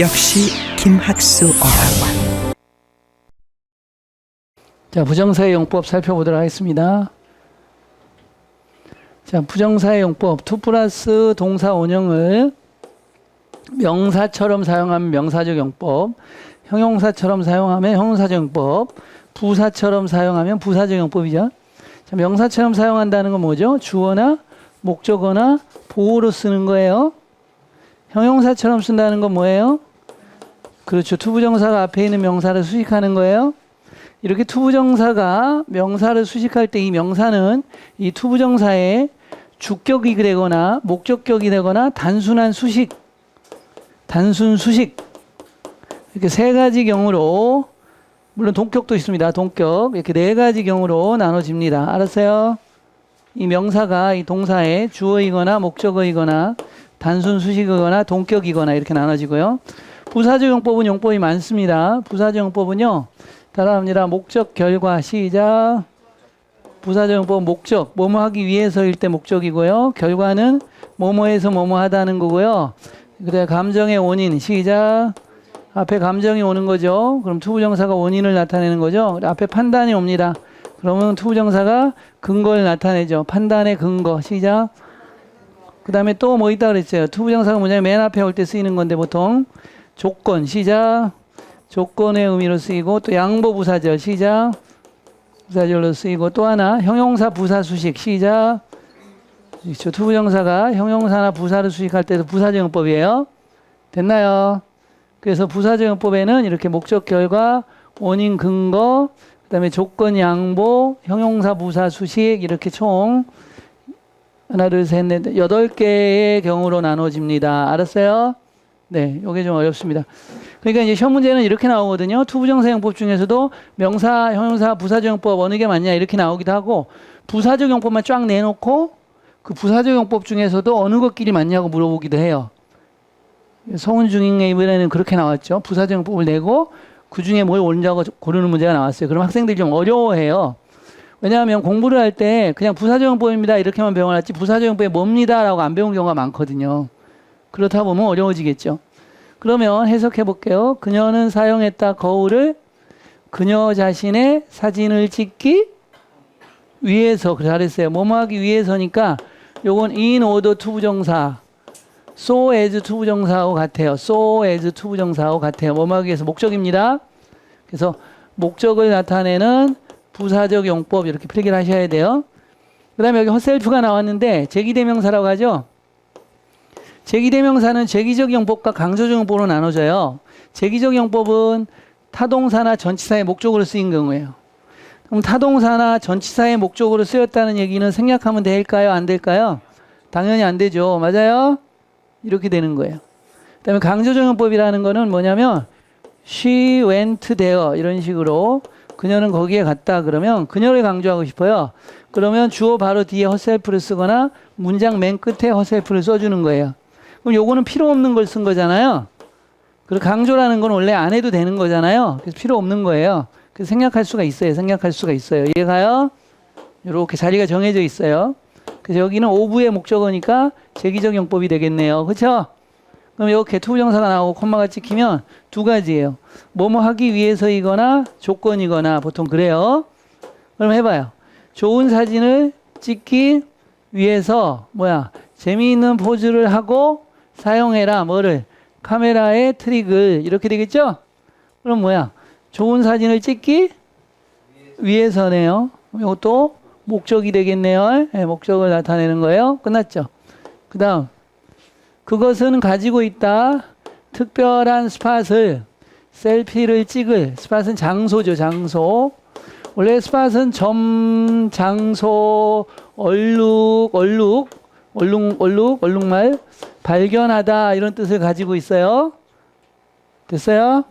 역시 김학수 어학원 자, 부정사의 용법 살펴보도록 하겠습니다. 자, 부정사의 용법 2 플러스 동사 원형을 명사처럼 사용하면 명사적 용법, 형용사처럼 사용하면 형용사적 용법, 부사처럼 사용하면 부사적 용법이죠. 자, 명사처럼 사용한다는 건 뭐죠? 주어나 목적어나 보호로 쓰는 거예요. 형용사처럼 쓴다는 건 뭐예요? 그렇죠. 투부정사가 앞에 있는 명사를 수식하는 거예요. 이렇게 투부정사가 명사를 수식할 때 이 명사는 이 투부정사의 주격이 되거나 목적격이 되거나 단순한 수식, 단순 수식 이렇게 세 가지 경우로 물론 동격도 있습니다. 동격 이렇게 네 가지 경우로 나눠집니다. 알았어요? 이 명사가 이 동사의 주어이거나 목적어이거나 단순 수식이거나 동격이거나 이렇게 나눠지고요. 부사적 용법은 용법이 많습니다. 부사적 용법은요. 따라합니다. 목적 결과 시작. 부사적 용법은 목적 뭐뭐 하기 위해서일 때 목적이고요. 결과는 뭐뭐해서 뭐뭐 하다는 거고요. 그래 감정의 원인 시작. 앞에 감정이 오는 거죠. 그럼 투부정사가 원인을 나타내는 거죠. 앞에 판단이 옵니다. 그러면 투부정사가 근거를 나타내죠. 판단의 근거 시작. 그 다음에 또 뭐 있다 그랬어요. 투부정사가 뭐냐면 맨 앞에 올 때 쓰이는 건데 보통 조건 시작. 조건의 의미로 쓰이고 또 양보 부사절 시작. 부사절로 쓰이고 또 하나 형용사 부사 수식 시작. 저 투부정사가 형용사나 부사를 수식할 때도 부사정법이에요. 됐나요? 그래서 부사정법에는 이렇게 목적 결과 원인 근거 그다음에 조건 양보 형용사 부사 수식 이렇게 총 하나 둘 셋 넷 여덟 개의 경우로 나눠집니다. 알았어요? 네, 이게 좀 어렵습니다. 그러니까 이제 시험 문제는 이렇게 나오거든요. 투부정사용법 중에서도 명사, 형용사, 부사적용법 어느 게 맞냐 이렇게 나오기도 하고 부사적용법만 쫙 내놓고 그 부사적용법 중에서도 어느 것끼리 맞냐고 물어보기도 해요. 서훈 중인의 이번에는 그렇게 나왔죠. 부사적용법을 내고 그 중에 뭘 옳냐고 고르는 문제가 나왔어요. 그럼 학생들이 좀 어려워해요. 왜냐하면 공부를 할 때 그냥 부사적용법입니다 이렇게만 배워놨지 부사적용법이 뭡니다라고 안 배운 경우가 많거든요. 그렇다 보면 어려워지겠죠. 그러면 해석해 볼게요. 그녀는 사용했다 거울을 그녀 자신의 사진을 찍기 위해서 그래 잘했어요. 뭐뭐 하기 위해서니까 요건 in order to 부정사 so as to 부정사하고 같아요. so as to 부정사하고 같아요. 뭐뭐 하기 위해서 목적입니다. 그래서 목적을 나타내는 부사적 용법 이렇게 필기를 하셔야 돼요. 그 다음에 여기 헛셀프가 나왔는데 제기대명사라고 하죠. 제기대명사는 제기적 용법과 강조적 용법으로 나눠져요. 제기적 용법은 타동사나 전치사의 목적으로 쓰인 경우예요. 그럼 타동사나 전치사의 목적으로 쓰였다는 얘기는 생략하면 될까요? 안 될까요? 당연히 안 되죠. 맞아요? 이렇게 되는 거예요. 그 다음에 강조적 용법이라는 거는 뭐냐면 she went there 이런 식으로 그녀는 거기에 갔다 그러면 그녀를 강조하고 싶어요. 그러면 주어 바로 뒤에 herself를 쓰거나 문장 맨 끝에 herself를 써주는 거예요. 그럼 요거는 필요 없는 걸 쓴 거잖아요. 그리고 강조라는 건 원래 안 해도 되는 거잖아요. 그래서 필요 없는 거예요. 그래서 생략할 수가 있어요. 생략할 수가 있어요. 이해가요? 이렇게 자리가 정해져 있어요. 그래서 여기는 오부의 목적어니까 제기적 용법이 되겠네요. 그렇죠? 그럼 이렇게 투부정사가 나오고 콤마가 찍히면 두 가지예요. 뭐뭐 하기 위해서이거나 조건이거나 보통 그래요. 그럼 해봐요. 좋은 사진을 찍기 위해서 뭐야 재미있는 포즈를 하고 사용해라 뭐를 카메라의 트릭을 이렇게 되겠죠? 그럼 뭐야 좋은 사진을 찍기 위해서네요. 이것도 목적이 되겠네요. 네, 목적을 나타내는 거예요. 끝났죠? 그 다음 그것은 가지고 있다. 특별한 스팟을 셀피를 찍을 스팟은 장소죠, 장소. 원래 스팟은 점, 장소, 얼룩, 얼룩, 얼룩, 얼룩, 얼룩말 발견하다 이런 뜻을 가지고 있어요. 됐어요?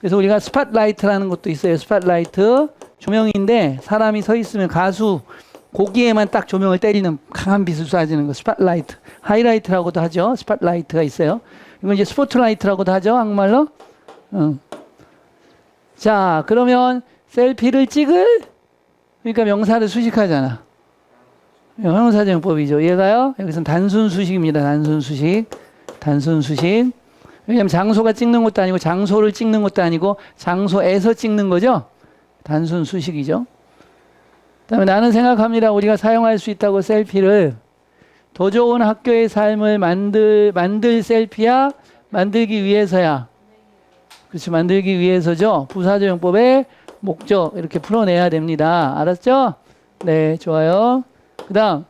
그래서 우리가 스팟라이트라는 것도 있어요. 스팟라이트 조명인데 사람이 서 있으면 가수 고기에만 딱 조명을 때리는 강한 빛을 쏴주는 거 스팟라이트 하이라이트라고도 하죠. 스팟라이트가 있어요. 이건 이제 스포트라이트라고도 하죠 한국말로. 응. 자 그러면 셀피를 찍을 그러니까 명사를 수식하잖아. 형용사정법이죠. 얘가요? 여기서는 단순 수식입니다 단순 수식. 단순 수식. 왜냐면 장소가 찍는 것도 아니고 장소를 찍는 것도 아니고 장소에서 찍는 거죠. 단순 수식이죠. 그다음에 나는 생각합니다. 우리가 사용할 수 있다고 셀피를 더 좋은 학교의 삶을 만들 만들 셀피야 만들기 위해서야. 그렇지 만들기 위해서죠. 부사조용법의 목적 이렇게 풀어내야 됩니다. 알았죠? 네, 좋아요. 그다음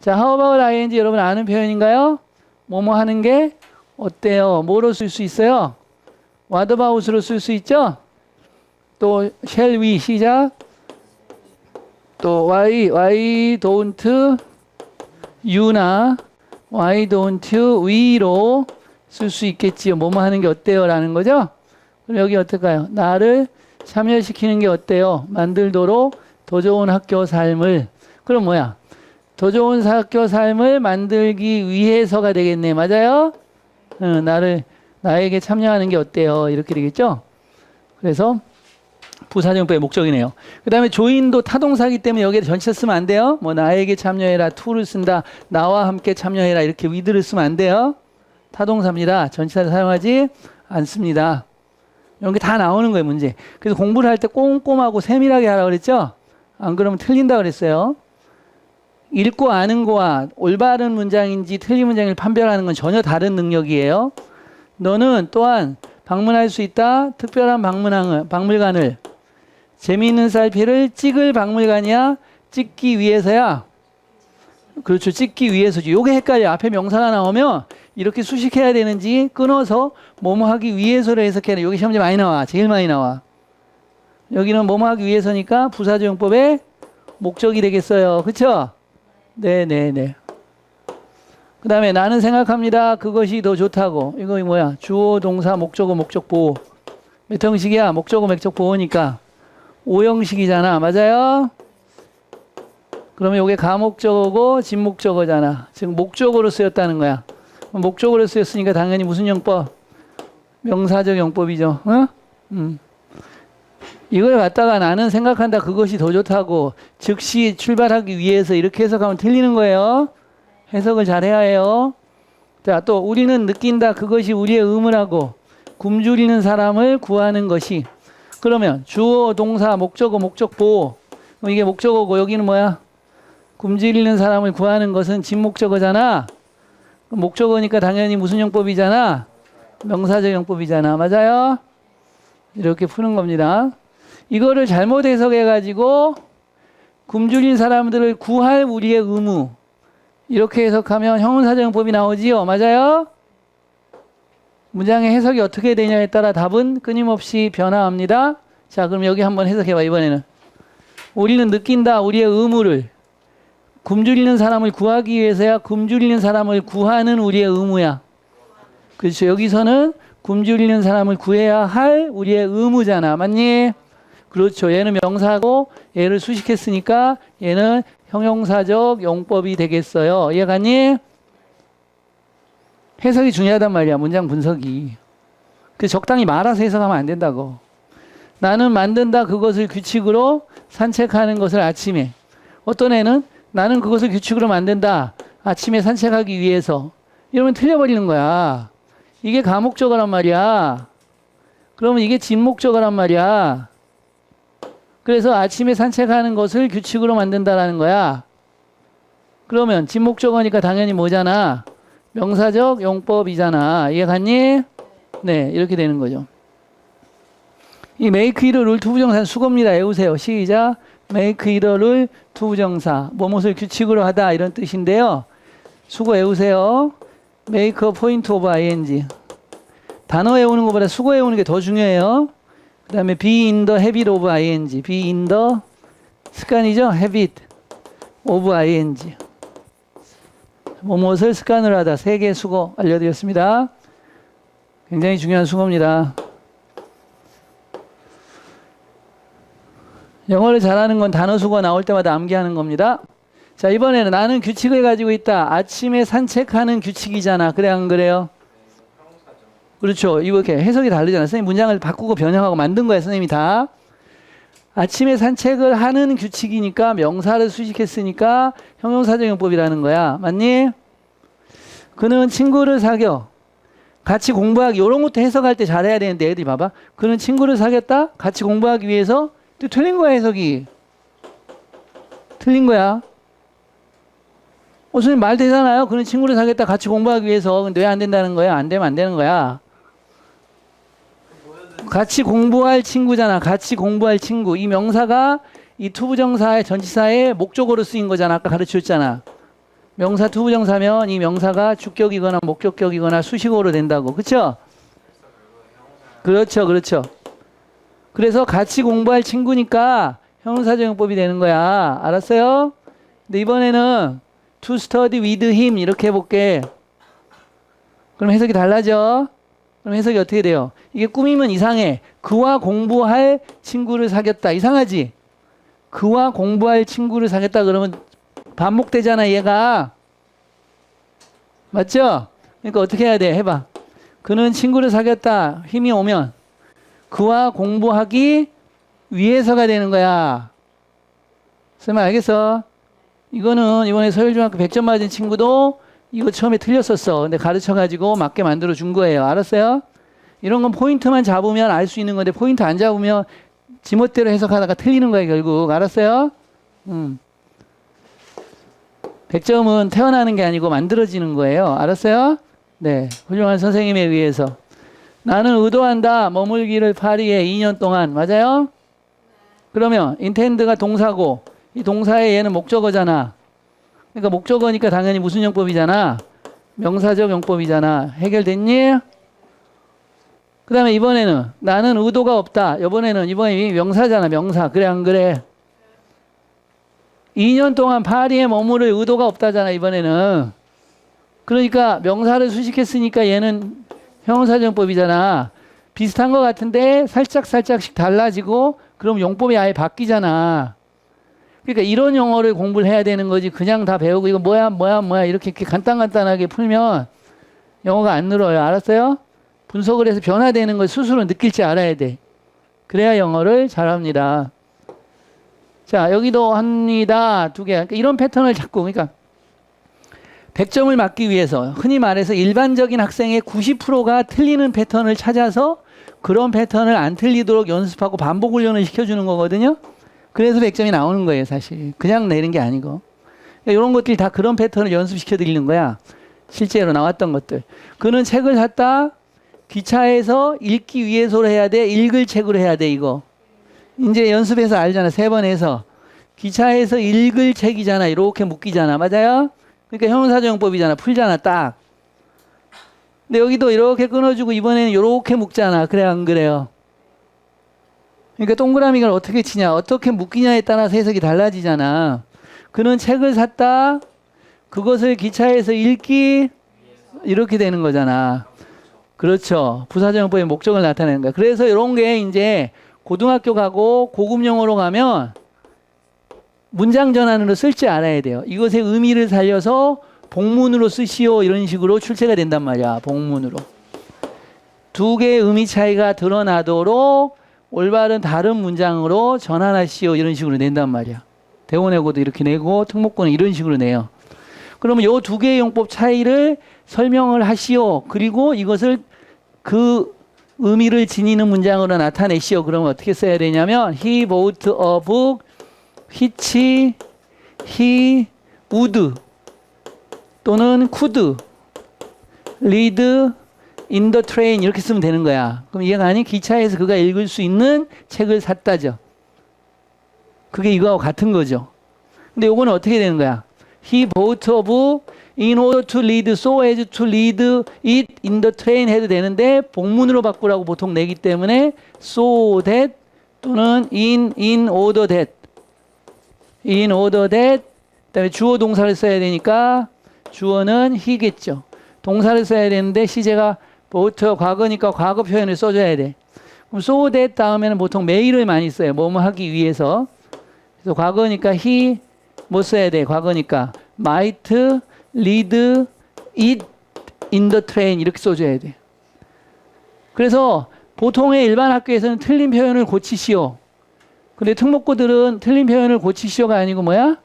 자, how about ing 여러분 아는 표현인가요? 뭐뭐 하는 게 어때요? 뭐로 쓸 수 있어요? what about으로 쓸 수 있죠? 또 shall we 시작. 또 why why don't you나 why don't we로 쓸 수 있겠지요. 뭐뭐 하는 게 어때요라는 거죠? 그럼 여기 어떨까요? 나를 참여시키는 게 어때요? 만들도록 더 좋은 학교 삶을 그럼 뭐야? 더 좋은 학교 삶을 만들기 위해서가 되겠네. 맞아요? 응, 나를 나에게 참여하는 게 어때요? 이렇게 되겠죠? 그래서 부사정법의 목적이네요. 그 다음에 조인도 타동사기 때문에 여기에 전체 쓰면 안 돼요. 뭐 나에게 참여해라, to를 쓴다, 나와 함께 참여해라 이렇게 with를 쓰면 안 돼요. 타동사입니다. 전체를 사용하지 않습니다. 이런 게 다 나오는 거예요, 문제. 그래서 공부를 할 때 꼼꼼하고 세밀하게 하라 그랬죠? 안 그러면 틀린다 그랬어요. 읽고 아는 거와 올바른 문장인지 틀린 문장을 판별하는 건 전혀 다른 능력이에요. 너는 또한 방문할 수 있다. 특별한 방문항을, 박물관을. 재미있는 쌀피를 찍을 박물관이야. 찍기 위해서야. 그렇죠. 찍기 위해서지. 요게 헷갈려. 앞에 명사가 나오면 이렇게 수식해야 되는지 끊어서 뭐뭐 하기 위해서로 해석해야 돼. 여기 시험지 많이 나와. 제일 많이 나와. 여기는 뭐뭐 하기 위해서니까 부사조용법의 목적이 되겠어요. 그렇죠? 네 네 네. 그 다음에 나는 생각합니다. 그것이 더 좋다고. 이거 뭐야? 주어, 동사, 목적어, 목적 보호. 몇 형식이야? 목적어, 목적 보호니까. 오형식이잖아. 맞아요? 그러면 이게 가목적어고 진목적어잖아. 지금 목적어로 쓰였다는 거야. 목적어로 쓰였으니까 당연히 무슨 용법? 명사적 용법이죠. 어? 음. 이걸 갖다가 나는 생각한다 그것이 더 좋다고 즉시 출발하기 위해서 이렇게 해석하면 틀리는 거예요. 해석을 잘해야 해요. 자, 또 우리는 느낀다 그것이 우리의 의무라고 굶주리는 사람을 구하는 것이 그러면 주어 동사 목적어 목적보 그럼 이게 목적어고 여기는 뭐야? 굶주리는 사람을 구하는 것은 진목적어잖아. 목적어니까 당연히 무슨 용법이잖아. 명사적 용법이잖아. 맞아요? 이렇게 푸는 겁니다. 이거를 잘못 해석해 가지고 굶주린 사람들을 구할 우리의 의무 이렇게 해석하면 형용사정법이 나오지요. 맞아요? 문장의 해석이 어떻게 되냐에 따라 답은 끊임없이 변화합니다. 자, 그럼 여기 한번 해석해 봐. 이번에는 우리는 느낀다 우리의 의무를 굶주리는 사람을 구하기 위해서야 굶주리는 사람을 구하는 우리의 의무야. 그렇죠. 여기서는 굶주리는 사람을 구해야 할 우리의 의무잖아. 맞니? 그렇죠. 얘는 명사고 얘를 수식했으니까 얘는 형용사적 용법이 되겠어요. 이해가니? 해석이 중요하단 말이야. 문장 분석이. 그 적당히 말아서 해석하면 안 된다고. 나는 만든다 그것을 규칙으로 산책하는 것을 아침에. 어떤 애는 나는 그것을 규칙으로 만든다. 아침에 산책하기 위해서. 이러면 틀려버리는 거야. 이게 가목적어란 말이야. 그러면 이게 진목적어란 말이야. 그래서 아침에 산책하는 것을 규칙으로 만든다라는 거야. 그러면 진목적어니까 당연히 뭐잖아? 명사적 용법이잖아. 이해 갔니? 네, 이렇게 되는 거죠. 이 make it rule 투부정사는 수고입니다. 외우세요. 시작. make it rule 투부정사. 뭐뭇을 규칙으로 하다 이런 뜻인데요. 수고 외우세요. make a point of ing. 단어 외우는 것보다 수고 외우는 게 더 중요해요. 그 다음에 be in the habit of ing. be in the 습관이죠. habit of ing. 뭐뭇을 습관으로 하다. 세 개 수고 알려드렸습니다. 굉장히 중요한 수고입니다. 영어를 잘하는 건 단어 수고 나올 때마다 암기하는 겁니다. 자, 이번에는 나는 규칙을 가지고 있다. 아침에 산책하는 규칙이잖아. 그래, 안 그래요? 그렇죠. 이렇게 해석이 다르잖아요. 선생님 문장을 바꾸고 변형하고 만든 거야, 선생님이 다. 아침에 산책을 하는 규칙이니까 명사를 수식했으니까 형용사적 용법이라는 거야. 맞니? 그는 친구를 사겨. 같이 공부하기 이런 것도 해석할 때 잘해야 되는데 애들이 봐봐. 그는 친구를 사귀었다. 같이 공부하기 위해서 또 틀린 거야 해석이. 틀린 거야. 어, 선생님 말 되잖아요. 그는 친구를 사귀었다. 같이 공부하기 위해서. 근데 왜 안 된다는 거야? 안 되면 안 되는 거야. 같이 공부할 친구잖아. 같이 공부할 친구. 이 명사가 이 투부정사의 전치사의 목적어로 쓰인 거잖아. 아까 가르쳤잖아. 명사 투부정사면 이 명사가 주격이거나 목적격이거나 수식어로 된다고. 그렇죠? 그렇죠. 그렇죠. 그래서 같이 공부할 친구니까 형용사정용법이 되는 거야. 알았어요? 근데 이번에는 to study with him 이렇게 해볼게. 그럼 해석이 달라져. 그럼 해석이 어떻게 돼요? 이게 꾸미면 이상해. 그와 공부할 친구를 사귀었다. 이상하지? 그와 공부할 친구를 사귀었다 그러면 반복되잖아, 얘가. 맞죠? 그러니까 어떻게 해야 돼? 해봐. 그는 친구를 사귀었다. 힘이 오면 그와 공부하기 위해서가 되는 거야. 쌤 알겠어? 이거는 이번에 서울중학교 100점 맞은 친구도 이거 처음에 틀렸었어. 근데 가르쳐가지고 맞게 만들어 준 거예요. 알았어요? 이런 건 포인트만 잡으면 알 수 있는 건데 포인트 안 잡으면 지멋대로 해석하다가 틀리는 거예요, 결국. 알았어요? 음. 100점은 태어나는 게 아니고 만들어지는 거예요. 알았어요? 네. 훌륭한 선생님에 의해서. 나는 의도한다. 머물기를 파리에 2년 동안. 맞아요? 그러면 인텐드가 동사고 이 동사의 얘는 목적어잖아. 그러니까 목적어니까 당연히 무슨 용법이잖아. 명사적 용법이잖아. 해결됐니? 그 다음에 이번에는 나는 의도가 없다. 이번에는 이번에 이 명사잖아. 명사. 그래 안 그래? 2년 동안 파리에 머무를 의도가 없다잖아. 이번에는. 그러니까 명사를 수식했으니까 얘는 형용사정법이잖아. 비슷한 것 같은데 살짝 살짝씩 달라지고 그럼 용법이 아예 바뀌잖아. 그러니까 이런 영어를 공부를 해야 되는 거지. 그냥 다 배우고 이거 뭐야 뭐야 뭐야 이렇게, 이렇게 간단간단하게 풀면 영어가 안 늘어요. 알았어요? 분석을 해서 변화되는 걸 스스로 느낄 줄 알아야 돼. 그래야 영어를 잘합니다. 자, 여기도 합니다. 두 개. 그러니까 이런 패턴을 잡고, 그러니까 100점을 맞기 위해서 흔히 말해서 일반적인 학생의 90%가 틀리는 패턴을 찾아서 그런 패턴을 안 틀리도록 연습하고 반복 훈련을 시켜주는 거거든요. 그래서 100점이 나오는 거예요, 사실. 그냥 내는 게 아니고. 그러니까 이런 것들이 다 그런 패턴을 연습시켜 드리는 거야. 실제로 나왔던 것들. 그는 책을 샀다. 기차에서 읽기 위해서로 해야 돼. 읽을 책으로 해야 돼, 이거. 이제 연습해서 알잖아. 세 번 해서. 기차에서 읽을 책이잖아. 이렇게 묶이잖아. 맞아요? 그러니까 형용사정법이잖아. 풀잖아. 딱. 근데 여기도 이렇게 끊어주고 이번에는 이렇게 묶잖아. 그래 안 그래요? 그러니까 동그라미를 어떻게 치냐, 어떻게 묶이냐에 따라서 해석이 달라지잖아. 그는 책을 샀다. 그것을 기차에서 읽기 이렇게 되는 거잖아. 그렇죠. 부사정법의 목적을 나타내는 거야. 그래서 이런 게 이제 고등학교 가고 고급 영어로 가면 문장 전환으로 쓸 줄 알아야 돼요. 이것의 의미를 살려서 복문으로 쓰시오 이런 식으로 출제가 된단 말이야. 복문으로. 두 개의 의미 차이가 드러나도록 올바른 다른 문장으로 전환하시오 이런 식으로 낸단 말이야. 대원외고도 이렇게 내고 특목고는 이런 식으로 내요. 그러면 이 두 개의 용법 차이를 설명을 하시오. 그리고 이것을 그 의미를 지니는 문장으로 나타내시오. 그러면 어떻게 써야 되냐면 he bought a book which he would 또는 could read in the train 이렇게 쓰면 되는 거야. 그럼 이해가 아니? 기차에서 그가 읽을 수 있는 책을 샀다죠. 그게 이거하고 같은 거죠. 근데 요거는 어떻게 되는 거야? He bought a book in order to read so as to read it in the train 해도 되는데 복문으로 바꾸라고 보통 내기 때문에 so that 또는 in in order that in order that 그다음에 주어 동사를 써야 되니까 주어는 he겠죠. 동사를 써야 되는데 시제가 bought 과거니까 과거 표현을 써줘야 돼. 그럼 so that 다음에는 보통 매일을 많이 써요. 뭐뭐 하기 위해서. 그래서 과거니까 he 뭐 써야 돼? 과거니까 might read it in the train 이렇게 써줘야 돼. 그래서 보통의 일반 학교에서는 틀린 표현을 고치시오. 근데 특목고들은 틀린 표현을 고치시오가 아니고 뭐야?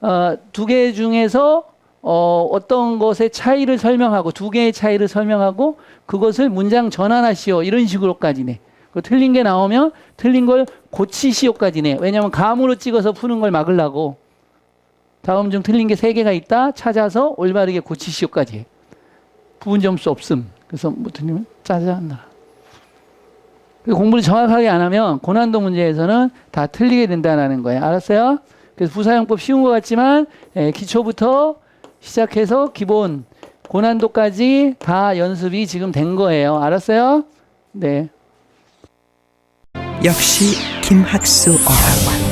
어, 두 개 중에서 어, 어떤 것의 차이를 설명하고 두 개의 차이를 설명하고 그것을 문장 전환하시오 이런 식으로까지네. 그 틀린 게 나오면 틀린 걸 고치시오까지네. 왜냐하면 감으로 찍어서 푸는 걸 막으려고 다음 중 틀린 게 세 개가 있다 찾아서 올바르게 고치시오까지. 해. 부분 점수 없음. 그래서 뭐 틀리면 짜증나. 공부를 정확하게 안 하면 고난도 문제에서는 다 틀리게 된다는 거예요. 알았어요? 그래서 부사용법 쉬운 것 같지만 예, 기초부터 시작해서 기본 고난도까지 다 연습이 지금 된 거예요. 알았어요? 네. 역시 김학수 어학원